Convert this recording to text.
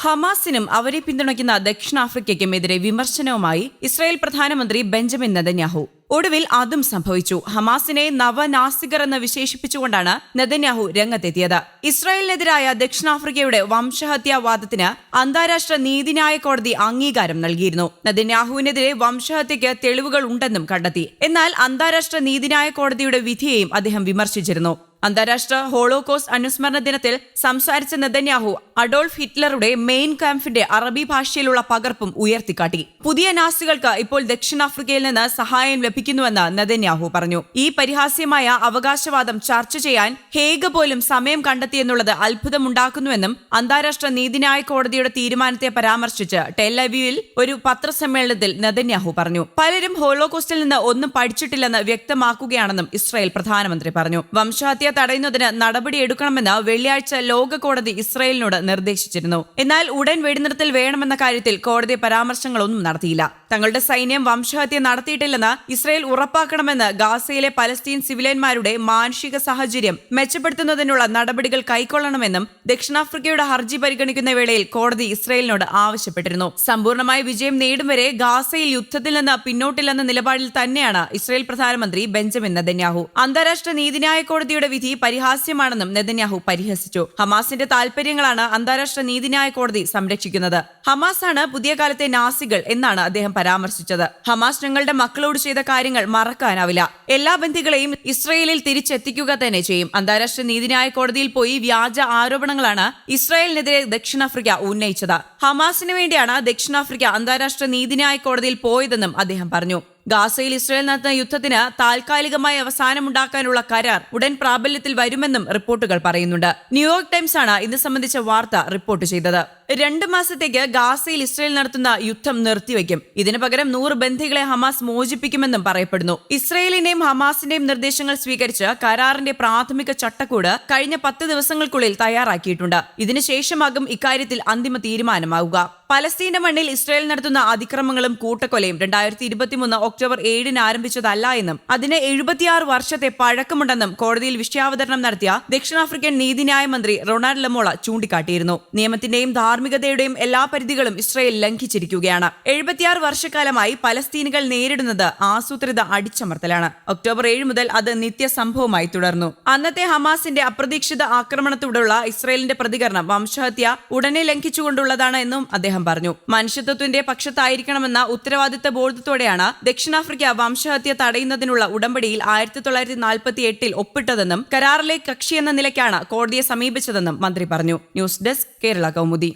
ഹമാസിനും അവരെ പിന്തുണയ്ക്കുന്ന ദക്ഷിണാഫ്രിക്കയ്ക്കും എതിരെ വിമർശനവുമായി ഇസ്രായേൽ പ്രധാനമന്ത്രി ബെഞ്ചമിൻ നെതന്യാഹു. ഒടുവിൽ അതും സംഭവിച്ചു. ഹമാസിനെ നവനാസികർ എന്ന് വിശേഷിപ്പിച്ചുകൊണ്ടാണ് നെതന്യാഹു രംഗത്തെത്തിയത്. ഇസ്രായേലിനെതിരായ ദക്ഷിണാഫ്രിക്കയുടെ വംശഹത്യാവാദത്തിന് അന്താരാഷ്ട്ര നീതിന്യായ കോടതി അംഗീകാരം നൽകിയിരുന്നു. നെതന്യാഹുവിനെതിരെ വംശഹത്യയ്ക്ക് തെളിവുകൾ ഉണ്ടെന്നും കണ്ടെത്തി. എന്നാൽ അന്താരാഷ്ട്ര നീതിന്യായ കോടതിയുടെ വിധിയെയും അദ്ദേഹം വിമർശിച്ചിരുന്നു. അന്താരാഷ്ട്ര ഹോളോകോസ്റ്റ് അനുസ്മരണ ദിനത്തിൽ സംസാരിച്ച നെതന്യാഹു അഡോൾഫ് ഹിറ്റ്ലറുടെ മെയിൻ ക്യാമ്പിന്റെ അറബി ഭാഷയിലുള്ള പകർപ്പും ഉയർത്തിക്കാട്ടി. പുതിയ നാസികൾക്ക് ഇപ്പോൾ ദക്ഷിണാഫ്രിക്കയിൽ നിന്ന് സഹായം ലഭിക്കുന്നുവെന്ന് നെതന്യാഹു പറഞ്ഞു. ഈ പരിഹാസ്യമായ അവകാശവാദം ചർച്ച ചെയ്യാൻ ഹേഗ് പോലും സമയം കണ്ടെത്തിയെന്നുള്ളത് അത്ഭുതമുണ്ടാക്കുന്നുവെന്നും അന്താരാഷ്ട്ര നീതിന്യായ കോടതിയുടെ തീരുമാനത്തെ പരാമർശിച്ച് ടെല്ലവ്യൂവിൽ ഒരു പത്രസമ്മേളനത്തിൽ നെതന്യാഹു പറഞ്ഞു. പലരും ഹോളോകോസ്റ്റിൽ നിന്ന് ഒന്നും പഠിച്ചിട്ടില്ലെന്ന് വ്യക്തമാക്കുകയാണെന്നും ഇസ്രായേൽ പ്രധാനമന്ത്രി പറഞ്ഞു. വംശഹത്യ തടയുന്നതിന് നടപടിയെടുക്കണമെന്ന് വെള്ളിയാഴ്ച ലോക കോടതി ഇസ്രായേലിനോട് നിർദ്ദേശിച്ചിരുന്നു. എന്നാൽ ഉടൻ വെടിനിർത്തൽ വേണമെന്ന കാര്യത്തിൽ കോടതി പരാമർശങ്ങളൊന്നും നടത്തിയില്ല. തങ്ങളുടെ സൈന്യം വംശഹത്യ നടത്തിയിട്ടില്ലെന്ന് ഇസ്രയേൽ ഉറപ്പാക്കണമെന്ന് ഗാസയിലെ പലസ്തീൻ സിവിലിയന്മാരുടെ മാനുഷിക സാഹചര്യം മെച്ചപ്പെടുത്തുന്നതിനുള്ള നടപടികൾ കൈക്കൊള്ളണമെന്നും ദക്ഷിണാഫ്രിക്കയുടെ ഹർജി പരിഗണിക്കുന്ന വേളയിൽ കോടതി ഇസ്രയേലിനോട് ആവശ്യപ്പെട്ടിരുന്നു. സമ്പൂർണമായ വിജയം നേടും വരെ ഗാസയിൽ യുദ്ധത്തിൽ നിന്ന് പിന്നോട്ടില്ലെന്ന നിലപാടിൽ തന്നെയാണ് ഇസ്രയേൽ പ്രധാനമന്ത്രി ബെഞ്ചമിൻ നെതന്യാഹു. അന്താരാഷ്ട്ര നീതിന്യായ കോടതിയുടെ വിധി പരിഹാസ്യമാണെന്നും നെതന്യാഹു പരിഹസിച്ചു. ഹമാസിന്റെ താൽപര്യങ്ങളാണ് അന്താരാഷ്ട്ര നീതിന്യായ കോടതി സംരക്ഷിക്കുന്നത്. ഹമാസാണ് പുതിയ കാലത്തെ നാസികൾ എന്നാണ് അദ്ദേഹം പരാമർശിച്ചത്. ഹമാസ് ഞങ്ങളുടെ മക്കളോട് ചെയ്ത കാര്യങ്ങൾ മറക്കാനാവില്ല. എല്ലാ ബന്ധികളെയും ഇസ്രയേലിൽ തിരിച്ചെത്തിക്കുക തന്നെ ചെയ്യും. അന്താരാഷ്ട്ര നീതിന്യായ കോടതിയിൽ പോയി വ്യാജ ആരോപണങ്ങളാണ് ഇസ്രായേലിനെതിരെ ദക്ഷിണാഫ്രിക്ക ഉന്നയിച്ചത്. ഹമാസിന് വേണ്ടിയാണ് ദക്ഷിണാഫ്രിക്ക അന്താരാഷ്ട്ര നീതിന്യായ കോടതിയിൽ പോയതെന്നും അദ്ദേഹം പറഞ്ഞു. ഗാസയിൽ ഇസ്രയേൽ നടത്തുന്ന യുദ്ധത്തിന് താൽക്കാലികമായി അവസാനമുണ്ടാക്കാനുള്ള കരാർ ഉടൻ പ്രാബല്യത്തിൽ വരുമെന്നും റിപ്പോർട്ടുകൾ പറയുന്നുണ്ട്. ന്യൂയോർക്ക് ടൈംസ് ആണ് ഇത് സംബന്ധിച്ച വാർത്ത റിപ്പോർട്ട് ചെയ്തത്. രണ്ട് മാസത്തേക്ക് ഗാസയിൽ ഇസ്രയേൽ നടത്തുന്ന യുദ്ധം നിർത്തിവെക്കും ഇതിനു പകരം നൂറ് ബന്ധികളെ ഹമാസ് മോചിപ്പിക്കുമെന്നും പറയപ്പെടുന്നു. ഇസ്രയേലിന്റെയും ഹമാസിന്റെയും നിർദ്ദേശങ്ങൾ സ്വീകരിച്ച് കരാറിന്റെ പ്രാഥമിക ചട്ടക്കൂട് കഴിഞ്ഞ പത്ത് ദിവസങ്ങൾക്കുള്ളിൽ തയ്യാറാക്കിയിട്ടുണ്ട്. ഇതിനുശേഷമാകും ഇക്കാര്യത്തിൽ അന്തിമ തീരുമാനമാവുക. പലസ്തീന്റെ മണ്ണിൽ ഇസ്രായേൽ നടത്തുന്ന അതിക്രമങ്ങളും കൂട്ടക്കൊലയും രണ്ടായിരത്തി ഇരുപത്തിമൂന്ന് ഒക്ടോബർ ഏഴിന് ആരംഭിച്ചതല്ല എന്നും അതിന് എഴുപത്തിയാറ് വർഷത്തെ പഴക്കമുണ്ടെന്നും കോടതിയിൽ വിഷയാവതരണം നടത്തിയ ദക്ഷിണാഫ്രിക്കൻ നീതിന്യായ മന്ത്രി റൊണാൾഡ് ലമോള ചൂണ്ടിക്കാട്ടിയിരുന്നു. നിയമത്തിന്റെയും ധാർമ്മികതയുടെയും എല്ലാ പരിധികളും ഇസ്രായേൽ ലംഘിച്ചിരിക്കുകയാണ്. എഴുപത്തിയാറ് വർഷക്കാലമായി പലസ്തീനുകൾ നേരിടുന്നത് ആസൂത്രിത അടിച്ചമർത്തലാണ്. ഒക്ടോബർ ഏഴ് മുതൽ അത് നിത്യസംഭവമായി തുടർന്നു. അന്നത്തെ ഹമാസിന്റെ അപ്രതീക്ഷിത ആക്രമണത്തോടുള്ള ഇസ്രായേലിന്റെ പ്രതികരണം വംശഹത്യ ഉടനെ ലംഘിച്ചുകൊണ്ടുള്ളതാണ് എന്നും അദ്ദേഹം പറഞ്ഞു. മനുഷ്യത്വത്തിന്റെ പക്ഷത്തായിരിക്കണമെന്ന ഉത്തരവാദിത്ത ബോധത്തോടെയാണ് ദക്ഷിണാഫ്രിക്ക വംശഹത്യ തടയുന്നതിനുള്ള ഉടമ്പടിയിൽ ആയിരത്തി തൊള്ളായിരത്തി നാൽപ്പത്തി എട്ടിൽ ഒപ്പിട്ടതെന്നും കരാറിലെ കക്ഷി എന്ന നിലയ്ക്കാണ് കോടതിയെ സമീപിച്ചതെന്നും മന്ത്രി പറഞ്ഞു. News desk Kerala Kaumudi.